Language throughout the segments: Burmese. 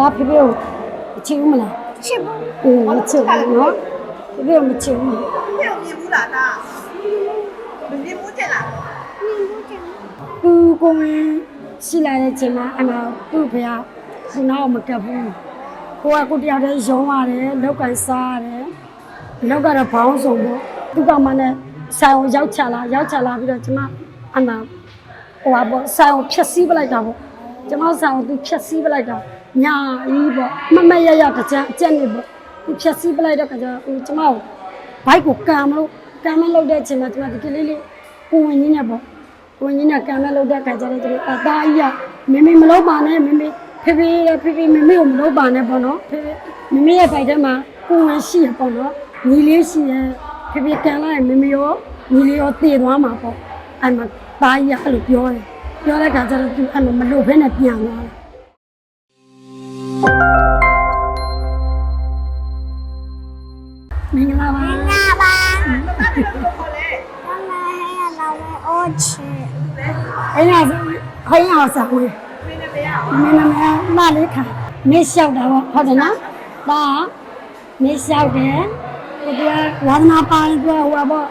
ဒါဖေဖေကိုမချစ်ဘူးမလားချစ်ဘူးအင်းမချစ်ဘူးနော်ဖေဖေကိုမချစ်ဘူးဖေကိုမြင်ဘူးလားဒါမမြင်ဘူးတဲ့လားသူကိုဝင်ရှိလာတဲ့ချိန်မှာအမသူ့ဖေကခုနောက်မကပ်ဘူးကိုကကိုတယောက်တည်းရုံးရတယ်လောက်ကန်စားရတယ်လောက်ကတော့ဘောင်းဆုံးပေါ့သူကမှလည်းဆိုင်ကိုရောက်ချလာရောက်ချလာပြီးတော့ကျမအမဟိုပါပေါ့ဆိုင်ကိုဖြက်စီးပလိုက်တာပေါ့ကျမဆိုင်ကိုသူဖြက်စီးပလိုက်တာ ညာကြီးပေါ့မမရရတကြအကျက်နေပေါ့သူဖြက်စီးပလိုက်တော့ကကြဟိုကျမကိုဘိုက်ကိုကံမလို့ကံမလို့တဲ့အချိန်မှာကျမဒီကလေးလေးကိုဝင်ကြီးနေပေါ့ကိုကြီးနဲ့ကံမဲ့လုပ်တဲ့ခါကျတော့သူအသားကြီးကမမေမလုပ်ပါနဲ့မမေဖေဖေဖေဖေမမေကိုမလုပ်ပါနဲ့ပေါ့နော်ဖေဖေမမေရဲ့ဖိုက်ထဲမှာကိုဝင်ရှိရပေါ့နော်ညီလေးရှိရဖေဖေကံလိုက်ရင်မမေရောညီလေးရောတည်သွားမှာပေါ့အဲ့မှာသားကြီးကအဲ့လိုပြောတယ်ပြောတဲ့ခါကျတော့သူအဲ့လိုမလုပ်ဘဲနဲ့ပြန်သွားတယ် ချင်းအဲ့ဒါဟိုင်းအောင်စာဝေးမင်းနာမည်မလေးခါမင်းလျှောက်တာပေါ့ဟုတ်တယ်နော်ဒါမင်းလျှောက်တယ်ကိုကဝါသနာပါရင်ကိုကဟိုပေါ့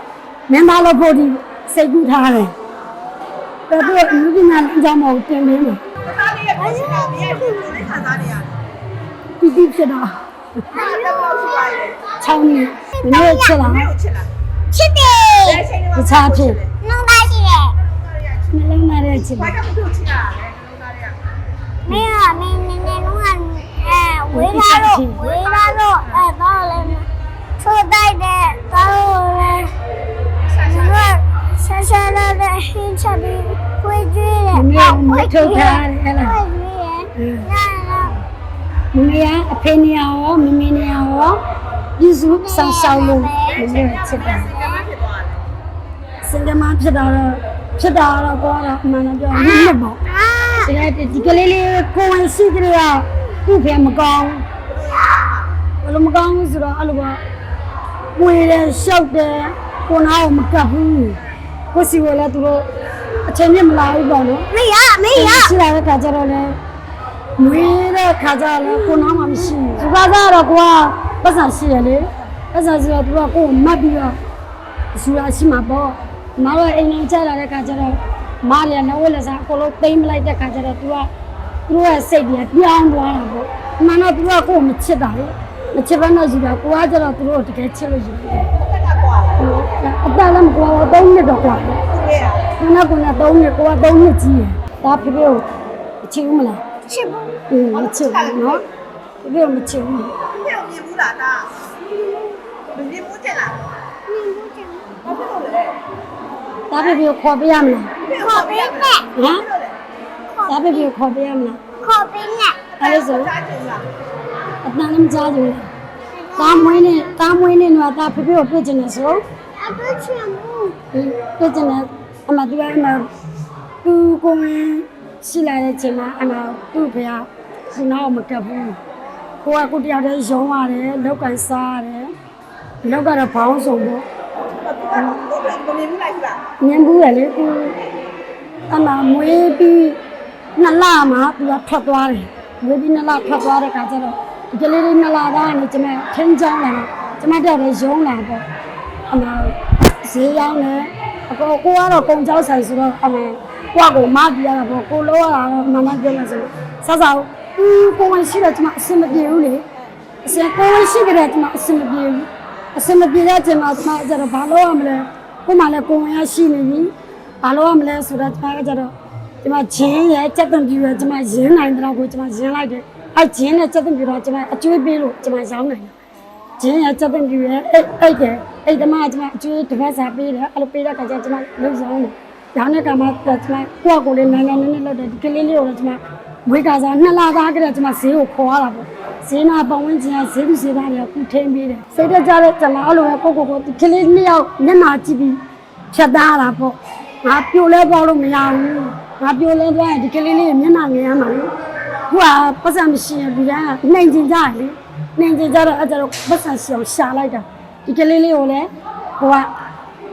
မင်းသားလို့ဖို့ဒီစိတ်ကူးထားတယ်တော်တော်လူကြီးနာလမ်းကြောင်းမဟုတ်တင်ပေးမယ်သားလေးရဲ့ဘယ်ရှိတာမရဘူးလေခါသားလေးရပီတိဖြစ်တာအဲ့တော့ပေါ့ရှိပါရဲ့ချောင်းနေမင်းတို့ချစ်လားချစ်တယ်တခြားဖြစ် နှလုံးသားထဲချစ်ဘာတာကြောင့်မထုတ်ချင်တာလဲနှလုံးသားတွေကမင်းကမင်းနည်းနည်းလုံးကအဲဝေးလာတော့ဝေးလာတော့အဲတော့လည်းထိုးတိုက်တဲ့တော့လည်းဆာဆာလည်းဆာဆာလည်းဟင်းချပြီးခွေးကျွေးတယ်မင်းကမထုတ်ထားတယ်ဟဲ့လားခွေးကျွေးတယ်ညာလားမင်းကအဖေနေရာရောမမေနေရာရောပြည်စုဆောင်ဆောင်လို့မင်းကချစ်တယ်စင်ကမဖြစ်တော့တော့ ဖြစ်တာတော့ကောတော့အမှန်တော့ပြောနှစ်နှစ်ပေါ့အာဒီကဒီကလေးလေးကိုဝင်ရှိကြရသူ့ဖေမကောင်းဘယ်လိုမကောင်းဘူးဆိုတော့အဲ့လိုပေါ့ဝေတယ်ရှောက်တယ်ကိုနာကိုမကပ်ဘူးကိုစီကလည်းသူတို့အချိန်မြင့်မလာဘူးပေါ့နော်မေရမေရရှိလာတဲ့ခါကျတော့လေမွေးတဲ့ခါကျတော့လေကိုနာမှမရှိဘူးဒီကစားတော့ကိုကပတ်စံရှိရလေပတ်စံရှိတော့သူကကိုကိုမတ်ပြီးတော့ဆူရရှိမှာပေါ့ မတို့အိမ်လုံးကျလာတဲ့ခါကျတော့မရနဝလက်စားအကုန်လုံးသိမ့်လိုက်တဲ့ခါကျတော့ तू ကသူ့ရဲ့စိတ်ကြီးပြောင်းသွားတာပေါ့အမှန်တော့ तू ကကိုယ်မချစ်တာလေမချစ်ဘဲနဲ့ယူတာကိုကကျတော့သူတို့တကယ်ချစ်လို့ယူတယ်အတက်လည်းမကွာတော့၃နှစ်တော့ကွာတယ်။နာကုနာ၃နှစ်ကွာ၃နှစ်ကြီးတယ်။ဒါဖေဖေကိုမချစ်ဘူးမလား။ချစ်ဘူး။အင်းမချစ်ဘူးနော်။ဖေဖေကိုမချစ်ဘူး။ဖေဖေကိုမြင်ဘူးလားတာ။ လားဘာဖြစ်လို့လဲ။ဒါပေမဲ့ခေါ်ပြရမလားခေါ်ပေးနဲ့။ဟမ်။ဒါပေမဲ့ခေါ်ပြရမလားခေါ်ပေးနဲ့။ဒါလို့ဆိုစားချင်လားအတန်းလည်းမကြားဘူးလား။သားမွေးနဲ့သားမွေးနဲ့တော့ဒါဖေဖေကိုပြစ်ချင်တယ်ဆိုအပစ်ချင်ဘူး။ဟင်ပြစ်ချင်တယ်အမသူကအမသူကိုယ်ရှိလာတဲ့အချိန်မှာအမသူ့ဖေကခုနောက်မကပ်ဘူး။ကိုကကိုတယောက်တည်းရုံးရတယ်လောက်ကန်စားရတယ်။ နောက်ကတော့ဘောင်းဆုံးပေါ့မမြင်ဘူးလားဆိုတာမြင်ဘူးရလေသူအမမွေးပြီးနှစ်လမှသူကထွက်သွားတယ်မွေးပြီးနှစ်လထွက်သွားတဲ့ခါကျတော့ဒီကလေးလေးနှစ်လသားကနေကျွန်မထင်းချောင်းလာတော့ကျွန်မတက်တယ်ရုံးလာပေါ့အမဈေးရောင်းတယ်အကိုကိုကတော့ကုံကြောက်ဆိုင်ဆိုတော့အမကိုကကိုမပြရတာပေါ့ကိုလောရတာတော့မမပြောလို့ဆိုဆက်စားဦးကိုဝင်ရှိတော့ကျွန်မအဆင်မပြေဘူးလေအဆင်ကိုဝင်ရှိကြတယ်ကျွန်မအဆင်မပြေဘူး အဆင်မပြေတဲ့ချိန်မှာကျမကျတော့ဘာလုပ်ရမလဲကိုမှလည်းကိုဝင်ရရှိနေပြီဘာလုပ်ရမလဲဆိုတော့ကျမကကျတော့ကျမဂျင်းရဲ့စက်သွန်ပြူရဲ့ကျမရင်းနိုင်တဲ့ကိုကျမရင်းလိုက်တယ်အဲဂျင်းနဲ့စက်သွန်ပြူတော့ကျမအကျွေးပေးလို့ကျမရောင်းနိုင်တယ်ဂျင်းရချက်ပင်ပြူရဲ့အိတ်အိတ်တယ်အိတ်သမားကကျွန်မအကျွေးတစ်ဖက်စာပေးတယ်အဲ့လိုပေးတဲ့ခါကျကျွန်မလှုပ်ဆောင်တယ်။ရောင်းတဲ့ကမှကျွန်မကိုယ့်ကိုယ်လေးနိုင်နိုင်နည်းနည်းလုပ်တယ်ဒီကလေးလေးကိုလည်းကျွန်မဝေးကစားနှစ်လသားကတည်းကကျွန်မဈေးကိုခေါ်ရတာပေါ့။ ဈေးနာပတ်ဝန်းကျင်ကဈေးသူဈေးသားတွေကခုထိန်းပေးတယ်။စိတ်တကြတဲ့ကျွန်မအဲ့လိုပဲကိုယ့်ကိုယ်ကိုဒီကလေးနှစ်ယောက်မျက်နှာကြည့်ပြီးဖြတ်သားတာပေါ့။ငါပြိုလဲပေါ့လို့မရဘူး။ငါပြိုလဲသွားရင်ဒီကလေးလေးမျက်နှာငယ်ရမှာလေ။ခုကပတ်စံမရှိရင်လူတိုင်းကနှိမ်ကျင်ကြရလေ။နှိမ်ကျင်ကြတော့အဲ့ကျတော့ပတ်စံရှောင်ရှာလိုက်တာ။ဒီကလေးလေးကိုလည်းဟိုက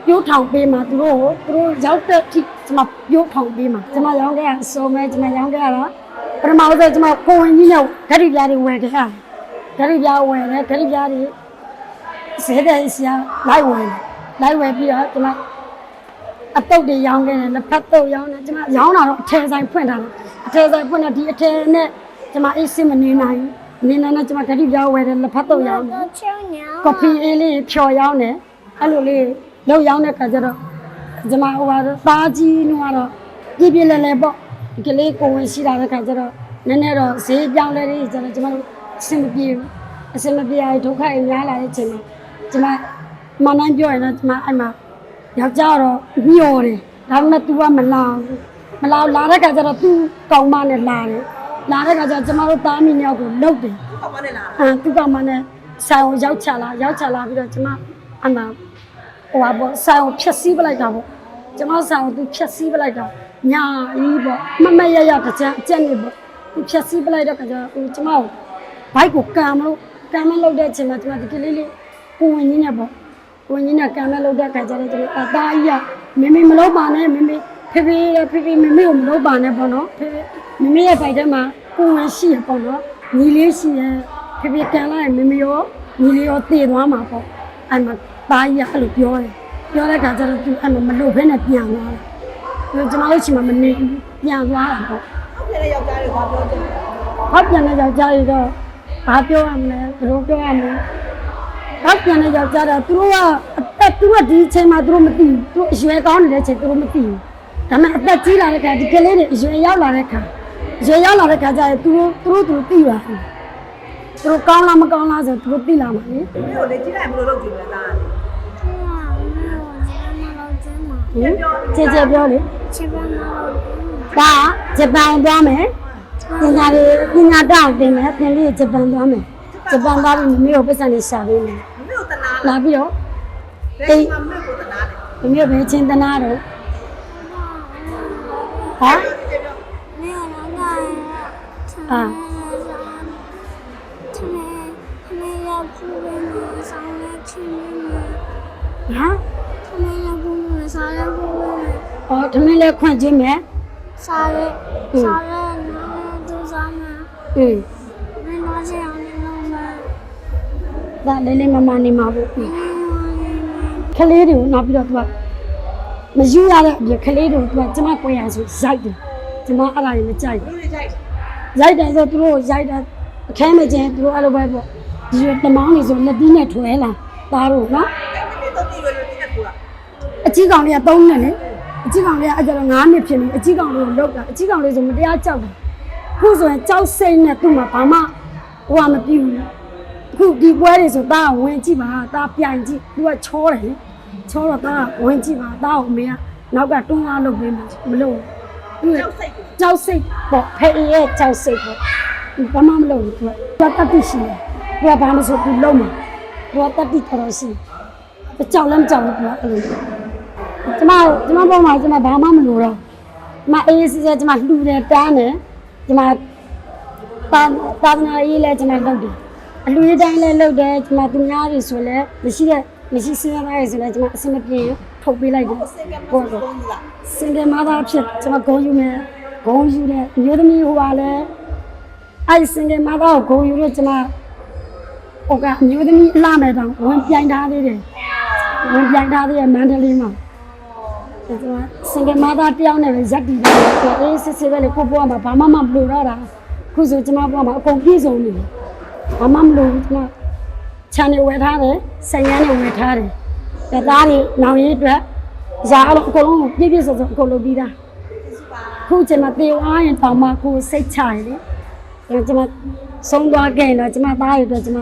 ပြိုးထောင်ပေးမှာသူတို့ကိုသူတို့ရောက်တဲ့အထိကျွန်မပြိုးထောင်ပေးမှာကျွန်မရောင်းခဲ့ရအစုံပဲကျွန်မရောင်းခဲ့ရတော့ပ ထမဆုံးကျမကိုဝင်ကြီးနဲ့ဂရိပြားတွေဝယ်ခဲ့ရတယ်ဂရိပြားဝယ်တယ်ဂရိပြားတွေဈေးတဲ့ဆရာလိုက်ဝယ်တယ်လိုက်ဝယ်ပြီးတော့ကျမအတုပ်တွေရောင်းခဲ့တယ်လက်ဖက်တုပ်ရောင်းတယ်ကျမရောင်းတာတော့အထည်ဆိုင်ဖွင့်တာလေအထည်ဆိုင်ဖွင့်တော့ဒီအထည်နဲ့ကျမအေးစစ်မနေနိုင်ဘူးနေနိုင်တော့ကျမဂရိပြားဝယ်တယ်လက်ဖက်တုပ်ရောင်းတယ်တော့ချုံညာကော်ဖီအေးလေးဖြော်ရောင်းတယ်အဲ့လိုလေးလောက်ရောင်းတဲ့ခါကျတော့ကျွန်မဟိုကတော့သားကြီးနှုတ်ကတော့ပြည့်ပြည့်လဲလဲပေါ့ဒီ ကလေးကိုဝင်ရှိတာတဲ့ခါကျတော့နည်းနည်းတော့ဈေးပြောင်းလဲလေးကျတော့ကျွန်မတို့အဆင်မပြေဘူးအဆင်မပြေရဒုက္ခတွေများလာတဲ့အချိန်မှာကျွန်မမနိုင်ပြောရင်တော့ကျွန်မအဲ့မှာယောက်ျားတော့ညှော်တယ်ဒါပေမဲ့ तू ကမလာဘူးမလာဘူးလာတဲ့ခါကျတော့ तू ကောင်းမနဲ့လာတယ်လာတဲ့ခါကျတော့ကျွန်မတို့သားမိနှစ်ယောက်ကိုလှုပ်တယ်ဘာမှနဲ့လာအဲသူကမှလည်းဆိုင်ကိုရောက်ချလာရောက်ချလာပြီးတော့ကျမအမဟိုပါပေါ့ဆိုင်ကိုဖြက်စီးပလိုက်တာပေါ့ကျမဆိုင်ကိုသူဖြက်စီးပလိုက်တာ ညာကြီးပေါ့မမရရတကြအကျက်နေပေါ့သူဖြက်စီးပလိုက်တော့ကကျဟိုကျမကိုဘိုက်ကိုကံမလို့ကံမလို့တဲ့အချိန်မှာကျမဒီကလေးလေးကိုဝင်ကြီးနဲ့ပေါ့ကိုဝင်ကြီးနဲ့ကံမလို့တဲ့ခါကျတော့ကျမအသားကြီးကမမေမလို့ပါနဲ့မမေဖေဖေဖေဖေမမေကိုမလို့ပါနဲ့ပေါ့နော်ဖေဖေမမေရဲ့ဘိုက်ထဲမှာကိုဝင်ရှိရပေါ့နော်ညီလေးရှိရဖေဖေကန်လိုက်မမရောညီလေးရောတည်သွားမှာပေါ့အဲ့မှာပါကြီးကအဲ့လိုပြောတယ်ပြောတဲ့ခါကျတော့သူအဲ့လိုမလို့ဖဲနဲ့ပြန်သွားတယ်သူ ကျွန်တော်တို့ချိန်မှာမနေဘူးပြန်သွားတာပေါ့ဟုတ်ကဲ့ယောက်ျားတွေဘာပြောတယ်ဟောပြန်တဲ့ယောက်ျားတွေတော့ဘာပြောရမလဲဘယ်လိုပြောရမလဲဟောပြန်တဲ့ယောက်ျားတော့သူတို့ကအသက်သူတို့ကဒီအချိန်မှာသူတို့မသိဘူးသူတို့အရွယ်ကောင်းနေတဲ့အချိန်သူတို့မသိဘူးဒါပေမဲ့အသက်ကြီးလာတဲ့ခါဒီကလေးတွေအရွယ်ရောက်လာတဲ့ခါအရွယ်ရောက်လာတဲ့ခါကျရင်သူတို့သူတို့သူတို့သိပါတယ်သူတို့ကောင်းလားမကောင်းလားဆိုသူတို့သိလာမှာလေမင်းတို့လေကြည့်လိုက်ဘယ်လိုလုပ်ကြည့်လဲသား ဟင်ကျေကျေပြောလေဂျပန်မှာဒါဂျပန်သွားမယ်ပညာတွေပညာတောင်းတင်မယ်သင်လေးဂျပန်သွားမယ်ဂျပန်သွားပြီးမမေကိုပတ်စံနေရှာပေးမယ်မမေကိုတနာလာပြီးတော့ဘယ်မှာမမေကိုတနာလဲမမေဘယ်ချင်းတနာတော့ဟာမေရောနာအာမေမေရောက်ပြန်ဆောင်ရချင်းမေဟာ ။အော်သမီးလည်းခွင့်ခြင်းမယ်စားရဲစားရဲနာသူစားနာ။အင်းမင်းတို့ချင်းအောင်နေလို့မဒါလေးလေးမမနေမှာပေါ့။ကလေးတွေကိုနောက်ပြီးတော့သူကမယူရတဲ့အပြင်ကလေးတွေကိုသူကကျမကိုရဆိုရိုက်တယ်။ကျမအဲ့ဒါကြီးမကြိုက်ဘူး။ရိုက်တယ်ဆိုသူတို့ရိုက်တာအခမ်းမကျင်းသူတို့အဲ့လိုပဲပေါ့။ဒီတမောင်းနေဆိုလက်သီးနဲ့ထွဲလာ။သားတို့နော်။အကြီးကောင်လေးကသုံးနေတယ် အကြီးကောင်လေးကအဲ့ကျတော့9နှစ်ဖြစ်နေအကြီးကောင်လေးကိုလောက်တာအကြီးကောင်လေးဆိုမတရားကြောက်တာခုဆိုရင်ကြောက်စိတ်နဲ့သူ့မှာဘာမှဟိုကမပြူဘူးအခုဒီပွဲတွေဆိုသားကဝင်ကြည့်ပါသားပြိုင်ကြည့်သူကချောတယ်လေချောတော့သားကဝင်ကြည့်ပါသားကိုအမေကနောက်ကတွန်းအားလုပ်ပေးမှာမလို့သူကကြောက်စိတ်ကိုကြောက်စိတ်ပေါ့ဖေးရဲ့ကြောက်စိတ်ပေါ့ဘာမှမလုပ်ဘူးသူကသူကတတ်သိရှိတယ်သူကဘာမှမဆိုသူလုံးမှာသူကတတ်သိတော်တော်ရှိတယ်ကြောက်လည်းမကြောက်ဘူးသူကအဲ့လို ကျမကျမပေါ်မှာကျမဘာမှမလုပ်တော့ကျမအေးစစ်စစ်ကျမလှူတယ်တန်းတယ်ကျမတာတာနာရေးလဲကျမလုပ်တယ်အလူရေးတိုင်းလဲလုပ်တယ်ကျမသူများတွေဆိုလဲမရှိတဲ့မရှိစင်းရတဲ့ဆိုလဲကျမအစမပြေထုတ်ပေးလိုက်တယ်စင်ကမဟုတ်လို့ကဲ့ပုံကြီးလားစင်ကယ်မာသားဖြစ်ကျွန်မဂုံယူမယ်ဂုံယူတယ်အမျိုးသမီးဟိုပါလဲအဲ့စင်ကယ်မာသားကိုဂုံယူလို့ကျွန်မဟိုကအမျိုးသမီးအလှမဲ့တောင်ဝင်ပြိုင်ထားသေးတယ်ဝင်ပြိုင်ထားသေးတယ်မန္တလေးမှာ ကျွန်မစင်ကယ်မာသားတယောက်နဲ့ပဲရက်တည်တယ်ကိုအေးစစ်စစ်ပဲလေကိုဘွားမှာဘာမှမမလို့တော့တာခုဆိုကျွန်မဘွားမှာအကုန်ပြည့်စုံနေတယ်ဘာမှမလို့ကျွန်မခြံနေဝယ်ထားတယ်ဆိုင်ရမ်းနေဝယ်ထားတယ်ဒါသားတွေနောင်ရေးအတွက်ရာအလုံးအကုန်လုံးပြည့်ပြည့်စုံစုံအကုန်လုပ်ပြီးသားခုကျမတေဝါရင်တောင်မှကိုယ်စိတ်ချရလေအဲကျမဆုံးသွားခဲ့ရင်တော့ကျမသားရတော့ကျမ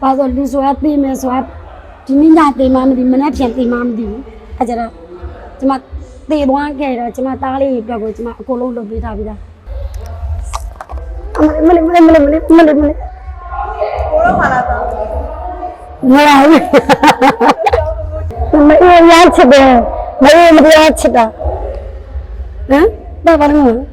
ပါဆိုလူဆိုတာသိမယ်ဆိုတာဒီနေ့ညသိမှမသိမနေ့ပြန်သိမှမသိဘူးအဲကြတော့ ကျမတေသွားခဲ့တော့ကျမသားလေးအတွက်ကိုကျမအကုန်လုံးလုပ်ပေးထားပြီးသားအမလေးမလေးမလေးမလေးမလေးမလေးမလေးကိုရောပါလားသားမလာဘူးမအေးရချစ်တယ်မအေးမတရားချစ်တာဟမ်ဘာပါလဲ